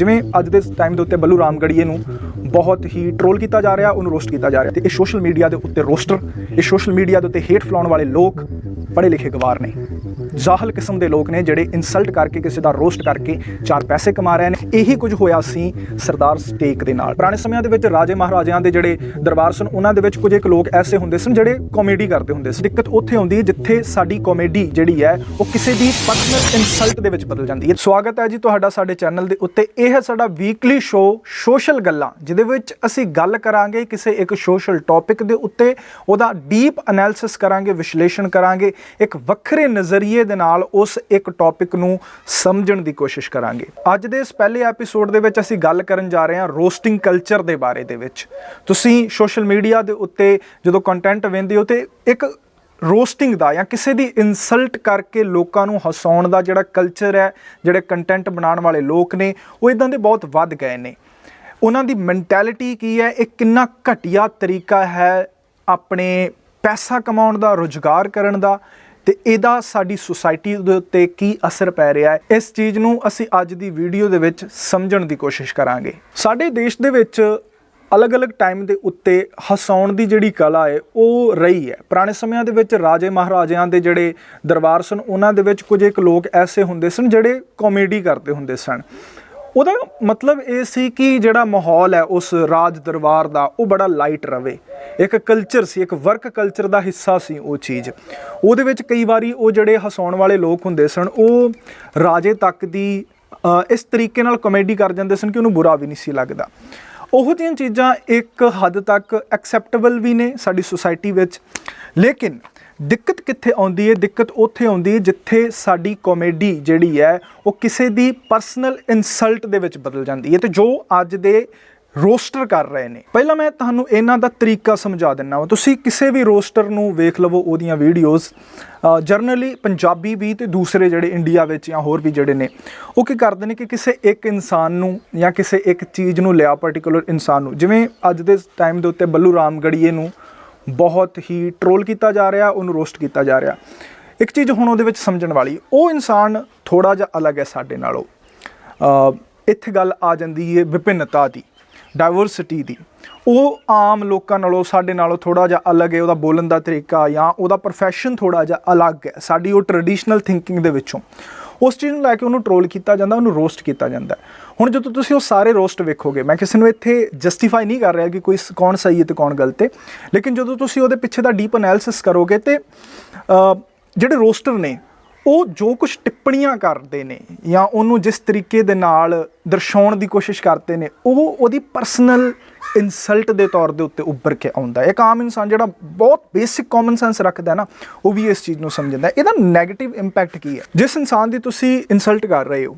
ਜਿਵੇਂ ਅੱਜ ਦੇ ਟਾਈਮ ਦੇ ਉੱਤੇ ਬੱਲੂ ਰਾਮਗੜੀਏ ਨੂੰ ਬਹੁਤ ਹੀ ਟ੍ਰੋਲ ਕੀਤਾ ਜਾ ਰਿਹਾ, ਉਹਨੂੰ ਰੋਸਟ ਕੀਤਾ ਜਾ ਰਿਹਾ ਤੇ ਇਹ ਸੋਸ਼ਲ ਮੀਡੀਆ ਦੇ ਉੱਤੇ ਰੋਸਟਰ ਇਹ ਸੋਸ਼ਲ ਮੀਡੀਆ ਦੇ ਉੱਤੇ ਹੇਟ ਫਲਾਉਣ ਵਾਲੇ ਲੋਕ ਪੜ੍ਹੇ ਲਿਖੇ ਗਵਾਰ ਨੇ। ਜ਼ਾਹਲ ਕਿਸਮ ਦੇ ਲੋਕ ਨੇ ਜਿਹੜੇ ਇਨਸਲਟ ਕਰਕੇ ਕਿਸੇ ਦਾ ਰੋਸਟ ਕਰਕੇ ਚਾਰ ਪੈਸੇ ਕਮਾ ਰਹੇ ਨੇ। ਇਹੀ ਕੁਝ ਹੋਇਆ ਸੀ ਸਰਦਾਰ ਸਟੇਕ ਦੇ ਨਾਲ। ਪੁਰਾਣੇ ਸਮਿਆਂ ਦੇ ਵਿੱਚ ਰਾਜੇ ਮਹਾਰਾਜਿਆਂ ਦੇ ਜਿਹੜੇ ਦਰਬਾਰ ਸਨ, ਉਹਨਾਂ ਦੇ ਵਿੱਚ ਕੁਝ ਇੱਕ ਲੋਕ ਐਸੇ ਹੁੰਦੇ ਸਨ ਜਿਹੜੇ ਕਾਮੇਡੀ ਕਰਦੇ ਹੁੰਦੇ ਸੀ ਦਿੱਕਤ ਉੱਥੇ ਹੁੰਦੀ ਜਿੱਥੇ ਸਾਡੀ ਕਾਮੇਡੀ ਜਿਹੜੀ ਹੈ ਉਹ ਕਿਸੇ ਦੀ ਪਰਸਨਲ ਇਨਸਲਟ ਦੇ ਵਿੱਚ ਬਦਲ ਜਾਂਦੀ ਹੈ। ਸਵਾਗਤ ਹੈ ਜੀ ਤੁਹਾਡਾ ਸਾਡੇ ਚੈਨਲ ਦੇ ਉੱਤੇ। ਇਹ ਹੈ ਸਾਡਾ ਵੀਕਲੀ ਸ਼ੋਅ ਸੋਸ਼ਲ ਗੱਲਾਂ, ਜਿਹਦੇ ਵਿੱਚ ਅਸੀਂ ਗੱਲ ਕਰਾਂਗੇ ਕਿਸੇ ਇੱਕ ਸੋਸ਼ਲ ਟੌਪਿਕ ਦੇ ਉੱਤੇ। ਉਹਦਾ ਡੀਪ ਐਨਾਲਿਸਿਸ ਕਰਾਂਗੇ, ਵਿਸ਼ਲੇਸ਼ਣ ਕਰਾਂਗੇ। ਇੱਕ ਵੱਖਰੇ ਨਜ਼ਰੀਏ ਦੇ ਨਾਲ ਉਸ ਇੱਕ ਟੌਪਿਕ ਨੂੰ ਸਮਝਣ ਦੀ ਕੋਸ਼ਿਸ਼ ਕਰਾਂਗੇ। ਅੱਜ ਦੇ ਇਸ ਪਹਿਲੇ ਐਪੀਸੋਡ ਦੇ ਵਿੱਚ ਅਸੀਂ ਗੱਲ ਕਰਨ ਜਾ ਰਹੇ ਹਾਂ ਰੋਸਟਿੰਗ ਕਲਚਰ ਦੇ ਬਾਰੇ ਦੇ ਵਿੱਚ। ਤੁਸੀਂ ਸੋਸ਼ਲ ਮੀਡੀਆ ਦੇ ਉੱਤੇ ਜਦੋਂ ਕੰਟੈਂਟ ਵੇਖਦੇ ਹੋ ਤੇ ਇੱਕ ਰੋਸਟਿੰਗ ਦਾ ਜਾਂ ਕਿਸੇ ਦੀ ਇਨਸਲਟ ਕਰਕੇ ਲੋਕਾਂ ਨੂੰ ਹਸਾਉਣ ਦਾ ਜਿਹੜਾ ਕਲਚਰ ਹੈ, ਜਿਹੜੇ ਕੰਟੈਂਟ ਬਣਾਉਣ ਵਾਲੇ ਲੋਕ ਨੇ, ਉਹ ਇਦਾਂ ਦੇ ਬਹੁਤ ਵੱਧ ਗਏ ਨੇ। ਉਹਨਾਂ ਦੀ ਮੈਂਟੈਲਿਟੀ ਕੀ ਹੈ? ਇਹ ਕਿੰਨਾ ਘਟੀਆ ਤਰੀਕਾ ਹੈ ਆਪਣੇ ਪੈਸਾ ਕਮਾਉਣ ਦਾ, ਰੋਜ਼ਗਾਰ ਕਰਨ ਦਾ? ਤੇ ਇਹਦਾ ਸਾਡੀ ਸੁਸਾਇਟੀ ਦੇ ਉੱਤੇ ਕੀ ਅਸਰ ਪੈ ਰਿਹਾ ਹੈ, ਇਸ ਚੀਜ਼ ਨੂੰ ਅਸੀਂ ਅੱਜ ਦੀ ਵੀਡੀਓ ਦੇ ਵਿੱਚ ਸਮਝਣ ਦੀ ਕੋਸ਼ਿਸ਼ ਕਰਾਂਗੇ। ਸਾਡੇ ਦੇਸ਼ ਦੇ ਵਿੱਚ ਅਲੱਗ-ਅਲੱਗ ਟਾਈਮ ਦੇ ਉੱਤੇ ਹਸਾਉਣ ਦੀ ਜਿਹੜੀ ਕਲਾ ਹੈ, ਉਹ ਰਹੀ ਹੈ। ਪੁਰਾਣੇ ਸਮਿਆਂ ਦੇ ਵਿੱਚ ਰਾਜੇ ਮਹਾਰਾਜਿਆਂ ਦੇ ਜਿਹੜੇ ਦਰਬਾਰ ਸਨ, ਉਹਨਾਂ ਦੇ ਵਿੱਚ ਕੁਝ ਇੱਕ ਲੋਕ ਐਸੇ ਹੁੰਦੇ ਸਨ ਜਿਹੜੇ ਕਾਮੇਡੀ ਕਰਦੇ ਹੁੰਦੇ ਸਨ। ਉਹਦਾ ਮਤਲਬ ਇਹ ਸੀ ਕਿ ਜਿਹੜਾ ਮਾਹੌਲ ਹੈ ਉਸ ਰਾਜ ਦਰਬਾਰ ਦਾ, ਉਹ ਬੜਾ ਲਾਈਟ ਰਵੇ। ਇੱਕ ਕਲਚਰ ਸੀ, ਇੱਕ ਵਰਕ ਕਲਚਰ ਦਾ ਹਿੱਸਾ ਸੀ ਉਹ ਚੀਜ਼। ਉਹਦੇ ਵਿੱਚ ਕਈ ਵਾਰੀ ਉਹ ਜਿਹੜੇ ਹਸਾਉਣ ਵਾਲੇ ਲੋਕ ਹੁੰਦੇ ਸਨ, ਉਹ ਰਾਜੇ ਤੱਕ ਦੀ ਇਸ ਤਰੀਕੇ ਨਾਲ ਕਮੇਡੀ ਕਰ ਜਾਂਦੇ ਸਨ ਕਿ ਉਹਨੂੰ ਬੁਰਾ ਵੀ ਨਹੀਂ ਸੀ ਲੱਗਦਾ। ਉਹੋ ਜਿਹੀਆਂ ਚੀਜ਼ਾਂ ਇੱਕ ਹੱਦ ਤੱਕ ਐਕਸੈਪਟੇਬਲ ਵੀ ਨੇ ਸਾਡੀ ਸੁਸਾਇਟੀ ਵਿੱਚ। ਲੇਕਿਨ ਦਿੱਕਤ ਕਿੱਥੇ ਆਉਂਦੀ ਹੈ ਦਿੱਕਤ ਉੱਥੇ ਆਉਂਦੀ ਹੈ ਜਿੱਥੇ ਸਾਡੀ ਕਾਮੇਡੀ ਜਿਹੜੀ ਹੈ ਉਹ ਕਿਸੇ ਦੀ ਪਰਸਨਲ ਇਨਸਲਟ ਦੇ ਵਿੱਚ ਬਦਲ ਜਾਂਦੀ ਹੈ ਤੇ ਜੋ ਅੱਜ ਦੇ ਰੋਸਟਰ ਕਰ ਰਹੇ ਨੇ। ਪਹਿਲਾਂ ਮੈਂ ਤੁਹਾਨੂੰ ਇਹਨਾਂ ਦਾ ਤਰੀਕਾ ਸਮਝਾ ਦਿੰਨਾ ਹਾਂ ਤੁਸੀਂ ਕਿਸੇ ਵੀ ਰੋਸਟਰ ਨੂੰ ਵੇਖ ਲਵੋ ਉਹਦੀਆਂ ਵੀਡੀਓਜ਼ ਜਰਨਲੀ ਪੰਜਾਬੀ ਵੀ ਤੇ ਦੂਸਰੇ ਜਿਹੜੇ ਇੰਡੀਆ ਵਿੱਚ ਜਾਂ ਹੋਰ ਵੀ ਜਿਹੜੇ ਨੇ, ਉਹ ਕੀ ਕਰਦੇ ਨੇ ਕਿ ਕਿਸੇ ਇੱਕ ਇਨਸਾਨ ਨੂੰ ਜਾਂ ਕਿਸੇ ਇੱਕ ਚੀਜ਼ ਨੂੰ ਲਿਆ ਪਾਰਟਿਕੂਲਰ ਇਨਸਾਨ ਨੂੰ। ਜਿਵੇਂ ਅੱਜ ਦੇ ਟਾਈਮ ਦੇ ਉੱਤੇ ਬੱਲੂ ਰਾਮਗੜੀਏ ਨੂੰ ਬਹੁਤ ਹੀ ਟਰੋਲ ਕੀਤਾ ਜਾ ਰਿਹਾ, ਉਹਨੂੰ ਰੋਸਟ ਕੀਤਾ ਜਾ ਰਿਹਾ। ਇੱਕ ਚੀਜ਼ ਹੁਣ ਉਹਦੇ ਵਿੱਚ ਸਮਝਣ ਵਾਲੀ, ਉਹ ਇਨਸਾਨ ਥੋੜਾ ਜਿਹਾ ਅਲੱਗ ਹੈ ਸਾਡੇ ਨਾਲੋਂ। ਇੱਥੇ ਗੱਲ ਆ ਜਾਂਦੀ ਹੈ ਵਿਭਿੰਨਤਾ ਦੀ ਡਾਈਵਰਸਿਟੀ ਦੀ। ਉਹ ਆਮ ਲੋਕਾਂ ਨਾਲੋਂ ਸਾਡੇ ਨਾਲੋਂ ਥੋੜਾ ਜਿਹਾ ਅਲੱਗ ਹੈ, ਉਹਦਾ ਬੋਲਣ ਦਾ ਤਰੀਕਾ ਜਾਂ ਉਹਦਾ profession ਥੋੜਾ ਜਿਹਾ ਅਲੱਗ ਹੈ, ਸਾਡੀ ਉਹ ਟ੍ਰੈਡੀਸ਼ਨਲ ਥਿੰਕਿੰਗ ਦੇ ਵਿੱਚੋਂ। ਉਸ ਚੀਜ਼ ਨੂੰ ਲੈ ਕੇ ਉਹਨੂੰ ਟ੍ਰੋਲ ਕੀਤਾ ਜਾਂਦਾ, ਉਹਨੂੰ ਰੋਸਟ ਕੀਤਾ ਜਾਂਦਾ। ਹੁਣ ਜਦੋਂ ਤੁਸੀਂ ਉਹ ਸਾਰੇ ਰੋਸਟ ਵੇਖੋਗੇ, ਮੈਂ ਕਿਸੇ ਨੂੰ ਇੱਥੇ ਜਸਟੀਫਾਈ ਨਹੀਂ ਕਰ ਰਿਹਾ ਕਿ ਕੋਈ ਸ- ਕੌਣ ਸਹੀ ਹੈ ਤੇ ਕੌਣ ਗਲਤ ਹੈ, ਲੇਕਿਨ ਜਦੋਂ ਤੁਸੀਂ ਉਹਦੇ ਪਿੱਛੇ ਦਾ ਡੀਪ ਐਨਾਲਿਸਿਸ ਕਰੋਗੇ ਤੇ ਜਿਹੜੇ ਰੋਸਟਰ ਨੇ, ਉਹ ਜੋ ਕੁਝ ਟਿੱਪਣੀਆਂ ਕਰਦੇ ਨੇ ਜਾਂ ਉਹਨੂੰ ਜਿਸ ਤਰੀਕੇ ਦੇ ਨਾਲ ਦਰਸਾਉਣ ਦੀ ਕੋਸ਼ਿਸ਼ ਕਰਦੇ ਨੇ, ਉਹ ਉਹਦੀ ਪਰਸਨਲ ਇਨਸਲਟ ਦੇ ਤੌਰ ਦੇ ਉੱਤੇ ਉੱਭਰ ਕੇ ਆਉਂਦਾ ਇੱਕ ਆਮ ਇਨਸਾਨ ਜਿਹੜਾ ਬਹੁਤ ਬੇਸਿਕ ਕਾਮਨ ਸੈਂਸ ਰੱਖਦਾ ਨਾ, ਉਹ ਵੀ ਇਸ ਚੀਜ਼ ਨੂੰ ਸਮਝਦਾ ਇਹਦਾ 네ਗੇਟਿਵ ਇੰਪੈਕਟ ਕੀ ਹੈ? ਜਿਸ ਇਨਸਾਨ ਦੀ ਤੁਸੀਂ ਇਨਸਲਟ ਕਰ ਰਹੇ ਹੋ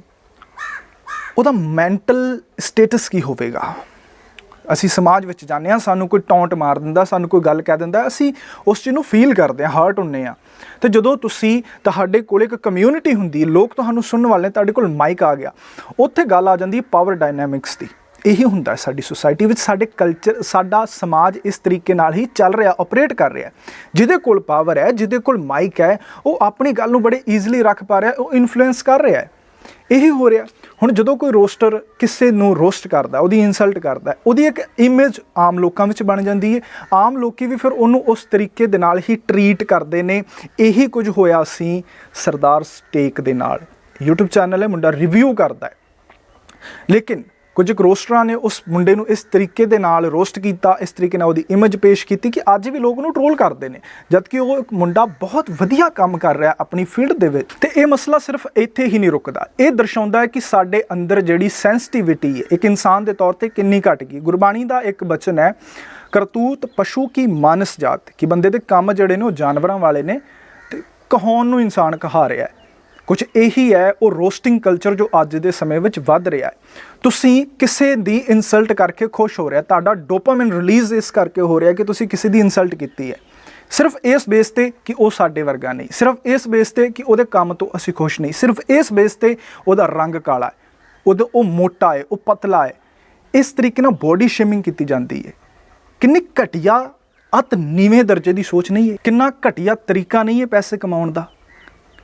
ਉਹਦਾ ਮੈਂਟਲ ਸਟੇਟਸ ਕੀ ਹੋਵੇਗਾ? ਅਸੀਂ ਸਮਾਜ ਵਿੱਚ ਜਾਂਦੇ ਹਾਂ, ਸਾਨੂੰ ਕੋਈ ਟੌਂਟ ਮਾਰ ਦਿੰਦਾ, ਸਾਨੂੰ ਕੋਈ ਗੱਲ ਕਹਿ ਦਿੰਦਾ, ਅਸੀਂ ਉਸ ਚੀਜ਼ ਨੂੰ ਫੀਲ ਕਰਦੇ ਹਾਂ ਹਰਟ ਹੁੰਨੇ ਆ ਤੇ ਜਦੋਂ ਤੁਸੀਂ ਤੁਹਾਡੇ ਕੋਲ ਇੱਕ ਕਮਿਊਨਿਟੀ ਹੁੰਦੀ ਲੋਕ ਤੁਹਾਨੂੰ ਸੁਣਨ ਵਾਲੇ ਤੁਹਾਡੇ ਕੋਲ ਮਾਈਕ ਆ ਗਿਆ, ਉੱਥੇ ਗੱਲ ਆ ਜਾਂਦੀ ਹੈ ਪਾਵਰ ਡਾਇਨਾਮਿਕਸ ਦੀ। ਇਹੀ ਹੁੰਦਾ ਸਾਡੀ ਸੁਸਾਇਟੀ ਵਿੱਚ, ਸਾਡੇ ਕਲਚਰ ਸਾਡਾ ਸਮਾਜ ਇਸ ਤਰੀਕੇ ਨਾਲ ਹੀ ਚੱਲ ਰਿਹਾ ਆਪਰੇਟ ਕਰ ਰਿਹਾ ਜਿਹਦੇ ਕੋਲ ਪਾਵਰ ਹੈ, ਜਿਹਦੇ ਕੋਲ ਮਾਈਕ ਹੈ, ਉਹ ਆਪਣੀ ਗੱਲ ਨੂੰ ਬੜੇ ਈਜ਼ੀਲੀ ਰੱਖ ਪਾ ਰਿਹਾ ਉਹ ਇਨਫਲੂਐਂਸ ਕਰ ਰਿਹਾ ਹੈ। ਇਹੀ ਹੋ ਰਿਹਾ। ਹੁਣ ਜਦੋਂ ਕੋਈ ਰੋਸਟਰ ਕਿਸੇ ਨੂੰ ਰੋਸਟ ਕਰਦਾ, ਉਹਦੀ ਇਨਸਲਟ ਕਰਦਾ, ਉਹਦੀ ਇੱਕ ਇਮੇਜ ਆਮ ਲੋਕਾਂ ਵਿੱਚ ਬਣ ਜਾਂਦੀ ਹੈ ਆਮ ਲੋਕੀ ਵੀ ਫਿਰ ਉਹਨੂੰ ਉਸ ਤਰੀਕੇ ਦੇ ਨਾਲ ਹੀ ਟਰੀਟ ਕਰਦੇ ਨੇ। ਇਹੀ ਕੁਝ ਹੋਇਆ ਸੀ ਸਰਦਾਰ ਸਟੇਕ ਦੇ ਨਾਲ। YouTube ਚੈਨਲ ਹੈ, ਮੁੰਡਾ ਰਿਵਿਊ ਕਰਦਾ ਹੈ। ਲੇਕਿਨ ਕੁਝ ਕੁ ਰੋਸਟਰਾਂ ਨੇ ਉਸ ਮੁੰਡੇ ਨੂੰ ਇਸ ਤਰੀਕੇ ਦੇ ਨਾਲ ਰੋਸਟ ਕੀਤਾ, ਇਸ ਤਰੀਕੇ ਨਾਲ ਉਹਦੀ ਇਮੇਜ ਪੇਸ਼ ਕੀਤੀ ਕਿ ਅੱਜ ਵੀ ਲੋਕ ਉਹਨੂੰ ਟ੍ਰੋਲ ਕਰਦੇ ਨੇ। ਜਦਕਿ ਉਹ ਇੱਕ ਮੁੰਡਾ ਬਹੁਤ ਵਧੀਆ ਕੰਮ ਕਰ ਰਿਹਾ ਆਪਣੀ ਫੀਲਡ ਦੇ ਵਿੱਚ ਤੇ ਇਹ ਮਸਲਾ ਸਿਰਫ ਇੱਥੇ ਹੀ ਨਹੀਂ ਰੁਕਦਾ। ਇਹ ਦਰਸਾਉਂਦਾ ਹੈ ਕਿ ਸਾਡੇ ਅੰਦਰ ਜਿਹੜੀ ਸੈਂਸਿਟੀਵਿਟੀ ਹੈ, ਇੱਕ ਇਨਸਾਨ ਦੇ ਤੌਰ ਤੇ ਕਿੰਨੀ ਘਟ ਗਈ। ਗੁਰਬਾਣੀ ਦਾ ਇੱਕ ਬਚਨ ਹੈ, ਕਰਤੂਤ ਪਸ਼ੂ ਕੀ ਮਾਨਸ ਜਾਤ, ਕਿ ਬੰਦੇ ਦੇ ਕੰਮ ਜਿਹੜੇ ਨੇ ਉਹ ਜਾਨਵਰਾਂ ਵਾਲੇ ਨੇ ਤੇ ਕਹਾਉਣ ਨੂੰ ਇਨਸਾਨ ਕਹਾ ਰਿਹਾ ਹੈ। ਕੁਝ ਇਹੀ ਹੈ, ਉਹ ਰੋਸਟਿੰਗ ਕਲਚਰ ਜੋ ਅੱਜ ਦੇ ਸਮੇਂ ਵਿੱਚ ਵੱਧ ਰਿਹਾ ਹੈ। ਤੁਸੀਂ ਕਿਸੇ ਦੀ ਇਨਸਲਟ ਕਰਕੇ ਖੁਸ਼ ਹੋ ਰਿਹਾ, ਤੁਹਾਡਾ ਡੋਪਾਮਾਈਨ ਰਿਲੀਜ਼ ਇਸ ਕਰਕੇ ਹੋ ਰਿਹਾ ਕਿ ਤੁਸੀਂ ਕਿਸੇ ਦੀ ਇਨਸਲਟ ਕੀਤੀ ਹੈ। ਸਿਰਫ ਇਸ ਬੇਸ ਤੇ ਕਿ ਉਹ ਸਾਡੇ ਵਰਗਾ ਨਹੀਂ, ਸਿਰਫ ਇਸ ਬੇਸ ਤੇ ਕਿ ਉਹਦੇ ਕੰਮ ਤੋਂ ਅਸੀਂ ਖੁਸ਼ ਨਹੀਂ, ਸਿਰਫ ਇਸ ਬੇਸ ਤੇ ਉਹਦਾ ਰੰਗ ਕਾਲਾ ਹੈ, ਉਹਦਾ ਉਹ ਮੋਟਾ ਹੈ, ਉਹ ਪਤਲਾ ਹੈ। ਇਸ ਤਰੀਕੇ ਨਾਲ ਬੋਡੀ ਸ਼ੇਮਿੰਗ ਕੀਤੀ ਜਾਂਦੀ ਹੈ। ਕਿੰਨੀ ਘਟੀਆ, ਅਤ ਨੀਵੇਂ ਦਰਜੇ ਦੀ ਸੋਚ ਨਹੀਂ ਹੈ, ਕਿੰਨਾ ਘਟੀਆ ਤਰੀਕਾ ਨਹੀਂ ਹੈ ਪੈਸੇ ਕਮਾਉਣ ਦਾ।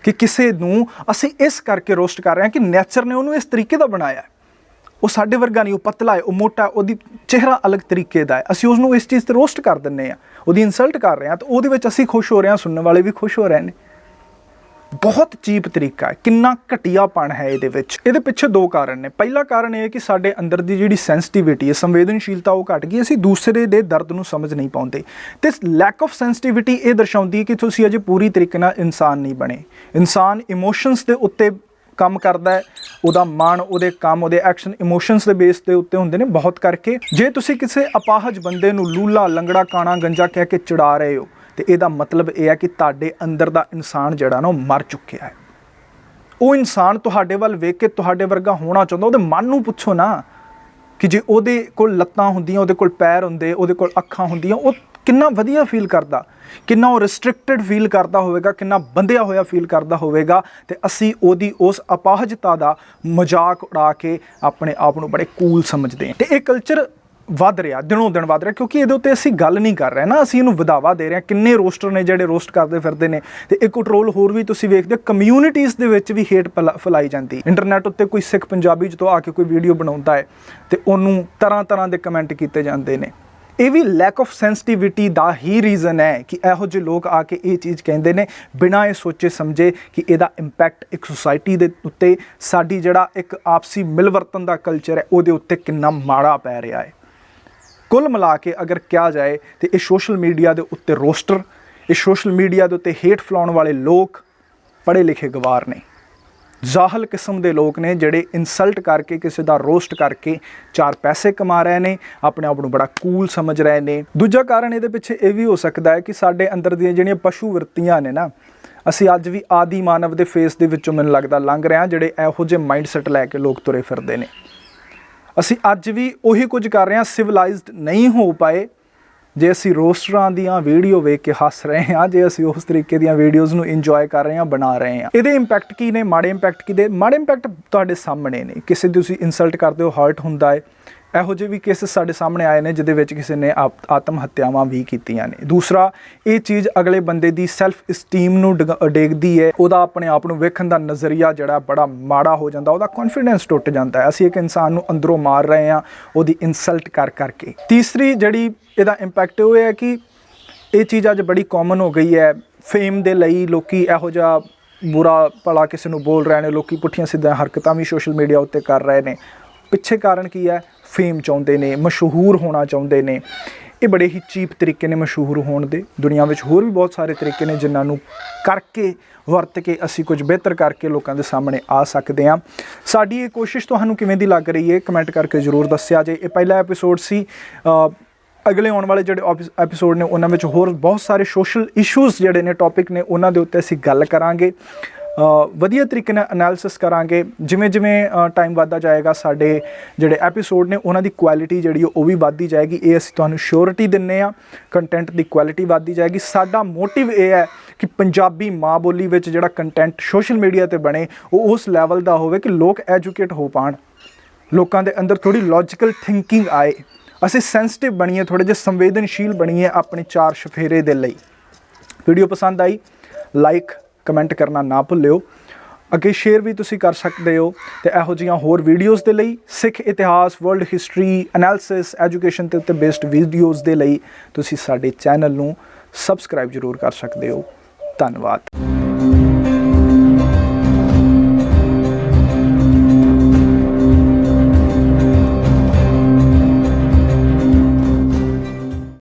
ਕਿ ਕਿਸੇ ਨੂੰ ਅਸੀਂ ਇਸ ਕਰਕੇ ਰੋਸਟ ਕਰ ਰਹੇ ਹਾਂ ਕਿ ਨੇਚਰ ਨੇ ਉਹਨੂੰ ਇਸ ਤਰੀਕੇ ਦਾ ਬਣਾਇਆ ਹੈ। ਉਹ ਸਾਡੇ ਵਰਗਾ ਨਹੀਂ, ਉਹ ਪਤਲਾ ਹੈ, ਉਹ ਮੋਟਾ ਉਹਦੀ ਚਿਹਰਾ ਅਲੱਗ ਤਰੀਕੇ ਦਾ ਹੈ। ਅਸੀਂ ਉਸ ਨੂੰ ਇਸ ਚੀਜ਼ ਤੇ ਰੋਸਟ ਕਰ ਦਿੰਨੇ ਆ ਉਹਦੀ ਇਨਸਲਟ ਕਰ ਰਹੇ ਆ ਤਾਂ ਉਹਦੇ ਵਿੱਚ ਅਸੀਂ ਖੁਸ਼ ਹੋ ਰਹੇ ਹਾਂ, ਸੁਣਨ ਵਾਲੇ ਵੀ ਖੁਸ਼ ਹੋ ਰਹੇ ਨੇ। ਬਹੁਤ ਚੀਪ ਤਰੀਕਾ ਹੈ, ਕਿੰਨਾ ਘਟੀਆਪਣ ਹੈ ਇਹਦੇ ਵਿੱਚ। ਇਹਦੇ ਪਿੱਛੇ ਦੋ ਕਾਰਨ ਨੇ। ਪਹਿਲਾ ਕਾਰਨ ਇਹ ਹੈ ਕਿ ਸਾਡੇ ਅੰਦਰ ਦੀ ਜਿਹੜੀ ਸੈਂਸਿਟੀਵਿਟੀ ਹੈ, ਸੰਵੇਦਨਸ਼ੀਲਤਾ ਉਹ ਘਟ ਗਈ, ਅਸੀਂ ਦੂਸਰੇ ਦੇ ਦਰਦ ਨੂੰ ਸਮਝ ਨਹੀਂ ਪਾਉਂਦੇ। ਤੇ ਲੈਕ ਆਫ ਸੈਂਸਿਟੀਵਿਟੀ ਇਹ ਦਰਸਾਉਂਦੀ ਹੈ ਕਿ ਤੁਸੀਂ ਅਜੇ ਪੂਰੀ ਤਰੀਕੇ ਨਾਲ ਇਨਸਾਨ ਨਹੀਂ ਬਣੇ। ਇਨਸਾਨ ਇਮੋਸ਼ਨਸ ਦੇ ਉੱਤੇ ਕੰਮ ਕਰਦਾ ਹੈ, ਉਹਦਾ ਮਨ ਉਹਦੇ ਕੰਮ, ਉਹਦੇ ਐਕਸ਼ਨ ਇਮੋਸ਼ਨਸ ਦੇ ਬੇਸ ਦੇ ਉੱਤੇ ਹੁੰਦੇ ਨੇ ਬਹੁਤ ਕਰਕੇ। ਜੇ ਤੁਸੀਂ ਕਿਸੇ ਅਪਾਹਜ ਬੰਦੇ ਨੂੰ ਲੂਲਾ, ਲੰਗੜਾ, ਕਾਣਾ, ਗੰਜਾ ਕਹਿ ਕੇ ਚੜਾ ਰਹੇ ਹੋ, ਤੇ ਇਹਦਾ ਮਤਲਬ ਇਹ ਹੈ ਕਿ ਤੁਹਾਡੇ ਅੰਦਰ ਦਾ ਇਨਸਾਨ ਜਿਹੜਾ ਨਾ ਉਹ ਮਰ ਚੁੱਕਿਆ ਹੈ। ਉਹ ਇਨਸਾਨ ਤੁਹਾਡੇ ਵੱਲ ਵੇਖ ਕੇ ਤੁਹਾਡੇ ਵਰਗਾ ਹੋਣਾ ਚਾਹੁੰਦਾ, ਉਹਦੇ ਮਨ ਨੂੰ ਪੁੱਛੋ ਨਾ ਕਿ ਜੇ ਉਹਦੇ ਕੋਲ ਲੱਤਾਂ ਹੁੰਦੀਆਂ, ਉਹਦੇ ਕੋਲ ਪੈਰ ਹੁੰਦੇ, ਉਹਦੇ ਕੋਲ ਅੱਖਾਂ ਹੁੰਦੀਆਂ, ਉਹ ਕਿੰਨਾ ਵਧੀਆ ਫੀਲ ਕਰਦਾ, ਕਿੰਨਾ ਉਹ ਰਿਸਟ੍ਰਿਕਟਡ ਫੀਲ ਕਰਦਾ ਹੋਵੇਗਾ, ਕਿੰਨਾ ਬੰਧਿਆ ਹੋਇਆ ਫੀਲ ਕਰਦਾ ਹੋਵੇਗਾ ਤੇ ਅਸੀਂ ਉਹਦੀ ਉਸ ਅਪਾਹਜਤਾ ਦਾ ਮਜ਼ਾਕ ਉਡਾ ਕੇ ਆਪਣੇ ਆਪ ਨੂੰ ਬੜੇ ਕੂਲ ਸਮਝਦੇ ਹਾਂ। ਤੇ ਇਹ ਕਲਚਰ ਵੱਧ ਰਿਹਾ, ਦਿਨੋਂ ਦਿਨ ਵੱਧ ਰਿਹਾ ਕਿਉਂਕਿ ਇਹਦੇ ਉੱਤੇ ਅਸੀਂ ਗੱਲ ਨਹੀਂ ਕਰ ਰਹੇ ਨਾ, ਅਸੀਂ ਇਹਨੂੰ ਵਧਾਵਾ ਦੇ ਰਹੇ ਹਾਂ। ਕਿੰਨੇ ਰੋਸਟਰ ਨੇ ਜਿਹੜੇ ਰੋਸਟ ਕਰਦੇ ਫਿਰਦੇ ਨੇ। ਤੇ ਇੱਕ ਟ੍ਰੋਲ ਹੋਰ ਵੀ ਤੁਸੀਂ ਵੇਖਦੇ ਹੋ ਕਮਿਊਨਿਟੀਜ਼ ਦੇ ਵਿੱਚ ਵੀ ਹੇਟ ਫੈਲਾਈ ਜਾਂਦੀ ਇੰਟਰਨੈਟ ਉੱਤੇ ਕੋਈ ਸਿੱਖ ਪੰਜਾਬੀ ਜਦੋਂ ਆ ਕੇ ਕੋਈ ਵੀਡੀਓ ਬਣਾਉਂਦਾ ਹੈ ਤੇ ਉਹਨੂੰ ਤਰ੍ਹਾਂ ਤਰ੍ਹਾਂ ਦੇ ਕਮੈਂਟ ਕੀਤੇ ਜਾਂਦੇ ਨੇ। ਇਹ ਵੀ ਲੈਕ ਆਫ ਸੈਂਸਿਟੀਵਿਟੀ ਦਾ ਹੀ ਰੀਜ਼ਨ ਹੈ ਕਿ ਇਹੋ ਜਿਹੇ ਲੋਕ ਆ ਕੇ ਇਹ ਚੀਜ਼ ਕਹਿੰਦੇ ਨੇ, ਬਿਨਾਂ ਇਹ ਸੋਚੇ ਸਮਝੇ ਕਿ ਇਹਦਾ ਇੰਪੈਕਟ ਇੱਕ ਸੁਸਾਇਟੀ ਦੇ ਉੱਤੇ, ਸਾਡੀ ਜਿਹੜਾ ਇੱਕ ਆਪਸੀ ਮਿਲਵਰਤਨ ਦਾ ਕਲਚਰ ਹੈ, ਉਹਦੇ ਉੱਤੇ ਕਿੰਨਾ ਮਾੜਾ ਪੈ ਰਿਹਾ ਹੈ। ਕੁੱਲ ਮਿਲਾ ਕੇ ਅਗਰ ਕਿਹਾ ਜਾਏ ਤੇ ਇਹ ਸੋਸ਼ਲ ਮੀਡੀਆ ਦੇ ਉੱਤੇ ਰੋਸਟਰ ਇਹ ਸੋਸ਼ਲ ਮੀਡੀਆ ਦੇ ਉੱਤੇ ਹੇਟ ਫਲਾਉਣ ਵਾਲੇ ਲੋਕ ਪੜ੍ਹੇ ਲਿਖੇ ਗਵਾਰ ਨੇ। ਜ਼ਾਹਲ ਕਿਸਮ ਦੇ ਲੋਕ ਨੇ ਜਿਹੜੇ ਇਨਸਲਟ ਕਰਕੇ, ਕਿਸੇ ਦਾ ਰੋਸਟ ਕਰਕੇ ਚਾਰ ਪੈਸੇ ਕਮਾ ਰਹੇ ਨੇ, ਆਪਣੇ ਆਪ ਨੂੰ ਬੜਾ ਕੂਲ ਸਮਝ ਰਹੇ ਨੇ। ਦੂਜਾ ਕਾਰਨ ਇਹਦੇ ਪਿੱਛੇ ਇਹ ਵੀ ਹੋ ਸਕਦਾ ਹੈ ਕਿ ਸਾਡੇ ਅੰਦਰ ਦੀਆਂ ਜਿਹੜੀਆਂ ਪਸ਼ੂ ਵਰਤੀਆਂ ਨੇ ਨਾ, ਅਸੀਂ ਅੱਜ ਵੀ ਆਦੀ ਮਾਨਵ ਦੇ ਫੇਸ ਦੇ ਵਿੱਚੋਂ ਮੈਨੂੰ ਲੱਗਦਾ ਲੰਘ ਰਹੇ ਹਾਂ, ਜਿਹੜੇ ਇਹੋ ਜਿਹੇ ਮਾਈਂਡਸੈਟ ਲੈ ਕੇ ਲੋਕ ਤੁਰੇ ਫਿਰਦੇ ਨੇ। ਅਸੀਂ ਅੱਜ ਵੀ ਉਹੀ ਕੁਝ ਕਰ ਰਹੇ ਹਾਂ ਸਿਵਲਾਈਜ਼ਡ ਨਹੀਂ ਹੋ ਪਾਏ ਜੇ ਅਸੀਂ ਰੋਸਟਰਾਂ ਦੀਆਂ ਵੀਡੀਓ ਵੇਖ ਕੇ ਹੱਸ ਰਹੇ ਹਾਂ, ਜੇ ਅਸੀਂ ਉਸ ਤਰੀਕੇ ਦੀਆਂ ਵੀਡੀਓਜ਼ ਨੂੰ ਇੰਜੋਏ ਕਰ ਰਹੇ ਹਾਂ, ਬਣਾ ਰਹੇ ਹਾਂ, ਇਹਦੇ ਇੰਪੈਕਟ ਕੀ ਨੇ? ਮਾੜੇ ਇੰਪੈਕਟ ਕੀ ਦੇ ਮਾੜੇ ਇੰਪੈਕਟ ਤੁਹਾਡੇ ਸਾਹਮਣੇ ਨੇ। ਕਿਸੇ ਦੀ ਤੁਸੀਂ ਇਨਸਲਟ ਕਰਦੇ ਹੋ ਹਰਟ ਹੁੰਦਾ ਹੈ। ਇਹੋ ਜਿਹੇ ਵੀ ਕੇਸ ਸਾਡੇ ਸਾਹਮਣੇ ਆਏ ਨੇ ਜਿਹਦੇ ਵਿੱਚ ਕਿਸੇ ਨੇ ਆਤਮ ਹੱਤਿਆਵਾਂ ਵੀ ਕੀਤੀਆਂ ਨੇ। ਦੂਸਰਾ, ਇਹ ਚੀਜ਼ ਅਗਲੇ ਬੰਦੇ ਦੀ ਸੈਲਫ ਇਸਟੀਮ ਨੂੰ ਡਗ- ਡੇਗਦੀ ਹੈ ਉਹਦਾ ਆਪਣੇ ਆਪ ਨੂੰ ਵੇਖਣ ਦਾ ਨਜ਼ਰੀਆ ਜਿਹੜਾ ਬੜਾ ਮਾੜਾ ਹੋ ਜਾਂਦਾ, ਉਹਦਾ ਕੌਨਫੀਡੈਂਸ ਟੁੱਟ ਜਾਂਦਾ ਹੈ। ਅਸੀਂ ਇੱਕ ਇਨਸਾਨ ਨੂੰ ਅੰਦਰੋਂ ਮਾਰ ਰਹੇ ਹਾਂ, ਉਹਦੀ ਇਨਸਲਟ ਕਰ ਕਰਕੇ। ਤੀਸਰੀ ਜਿਹੜੀ ਇਹਦਾ ਇੰਪੈਕਟ ਉਹ ਹੈ ਕਿ ਇਹ ਚੀਜ਼ ਅੱਜ ਬੜੀ ਕਾਮਨ ਹੋ ਗਈ ਹੈ। ਫੇਮ ਦੇ ਲਈ ਲੋਕੀ ਇਹੋ ਜਿਹਾ ਬੁਰਾ ਭਲਾ ਕਿਸੇ ਨੂੰ ਬੋਲ ਰਹੇ ਨੇ, ਲੋਕੀ ਪੁੱਠੀਆਂ ਸਿੱਧੀਆਂ ਹਰਕਤਾਂ ਵੀ ਸੋਸ਼ਲ ਮੀਡੀਆ ਉੱਤੇ ਕਰ ਰਹੇ ਨੇ। ਪਿੱਛੇ ਕਾਰਨ ਕੀ ਹੈ? ਫੇਮ ਚਾਹੁੰਦੇ ਨੇ, ਮਸ਼ਹੂਰ ਹੋਣਾ ਚਾਹੁੰਦੇ ਨੇ। ਇਹ ਬੜੇ ਹੀ ਚੀਪ ਤਰੀਕੇ ਨੇ ਮਸ਼ਹੂਰ ਹੋਣ ਦੇ। ਦੁਨੀਆ ਵਿੱਚ ਹੋਰ ਵੀ ਬਹੁਤ ਸਾਰੇ ਤਰੀਕੇ ਨੇ ਜਿਨ੍ਹਾਂ ਨੂੰ ਕਰਕੇ, ਵਰਤ ਕੇ ਅਸੀਂ ਕੁਝ ਬਿਹਤਰ ਕਰਕੇ ਲੋਕਾਂ ਦੇ ਸਾਹਮਣੇ ਆ ਸਕਦੇ ਹਾਂ। ਸਾਡੀ ਇਹ ਕੋਸ਼ਿਸ਼ ਤੁਹਾਨੂੰ ਕਿਵੇਂ ਦੀ ਲੱਗ ਰਹੀ ਹੈ, ਕਮੈਂਟ ਕਰਕੇ ਜ਼ਰੂਰ ਦੱਸਿਆ ਜੇ। ਇਹ ਪਹਿਲਾ ਐਪੀਸੋਡ ਸੀ। ਅਗਲੇ ਆਉਣ ਵਾਲੇ ਜਿਹੜੇ ਐਪੀਸੋਡ ਨੇ, ਉਹਨਾਂ ਵਿੱਚ ਹੋਰ ਬਹੁਤ ਸਾਰੇ ਸੋਸ਼ਲ ਇਸ਼ੂਜ਼ ਜਿਹੜੇ ਨੇ ਟੌਪਿਕ ਨੇ, ਉਹਨਾਂ ਦੇ ਉੱਤੇ ਅਸੀਂ ਗੱਲ ਕਰਾਂਗੇ। ਵਧੀਆ ਤਰੀਕੇ ਨਾਲ ਐਨਾਲਿਸਿਸ ਕਰਾਂਗੇ। ਜਿਵੇਂ ਜਿਵੇਂ ਟਾਈਮ ਵੱਧਦਾ ਜਾਏਗਾ, ਸਾਡੇ ਜਿਹੜੇ ਐਪੀਸੋਡ ਨੇ, ਉਹਨਾਂ ਦੀ ਕੁਆਲਿਟੀ ਜਿਹੜੀ ਉਹ ਵੀ ਵੱਧਦੀ ਜਾਏਗੀ। ਇਹ ਅਸੀਂ ਤੁਹਾਨੂੰ ਸ਼ੋਰਿਟੀ ਦਿੰਨੇ ਆ ਕੰਟੈਂਟ ਦੀ ਕੁਆਲਿਟੀ ਵੱਧਦੀ ਜਾਏਗੀ। ਸਾਡਾ ਮੋਟਿਵ ਇਹ ਹੈ ਕਿ ਪੰਜਾਬੀ ਮਾਂ ਬੋਲੀ ਵਿੱਚ ਜਿਹੜਾ ਕੰਟੈਂਟ ਸੋਸ਼ਲ ਮੀਡੀਆ ਤੇ ਬਣੇ, ਉਹ ਉਸ ਲੈਵਲ ਦਾ ਹੋਵੇ ਕਿ ਲੋਕ ਐਜੂਕੇਟ ਹੋ ਪਾਣ। ਲੋਕਾਂ ਦੇ ਅੰਦਰ ਥੋੜੀ ਲੌਜੀਕਲ ਥਿੰਕਿੰਗ ਆਏ। ਅਸੀਂ ਸੈਂਸਿਟਿਵ ਬਣੀਏ ਥੋੜੇ ਜਿਹਾ ਸੰਵੇਦਨਸ਼ੀਲ ਬਣੀਏ ਆਪਣੇ ਚਾਰ ਸ਼ਫੇਰੇ ਦੇ ਲਈ। ਵੀਡੀਓ ਪਸੰਦ ਆਈ ਲਾਈਕ ਕਮੈਂਟ ਕਰਨਾ ਨਾ ਭੁੱਲਿਓ। ਅੱਗੇ ਸ਼ੇਅਰ ਵੀ ਤੁਸੀਂ ਕਰ ਸਕਦੇ ਹੋ ਤੇ ਇਹੋ ਜਿਹੀਆਂ ਹੋਰ ਵੀਡੀਓਜ਼ ਦੇ ਲਈ ਸਿੱਖ ਇਤਿਹਾਸ ਵਰਲਡ ਹਿਸਟਰੀ ਐਨਾਲਿਸਿਸ ਐਜੂਕੇਸ਼ਨ ਤੇ ਉੱਤੇ ਬੇਸਡ ਵੀਡੀਓਜ਼ ਦੇ ਲਈ ਤੁਸੀਂ ਸਾਡੇ ਚੈਨਲ ਨੂੰ ਸਬਸਕ੍ਰਾਈਬ ਜ਼ਰੂਰ ਕਰ ਸਕਦੇ ਹੋ। ਧੰਨਵਾਦ।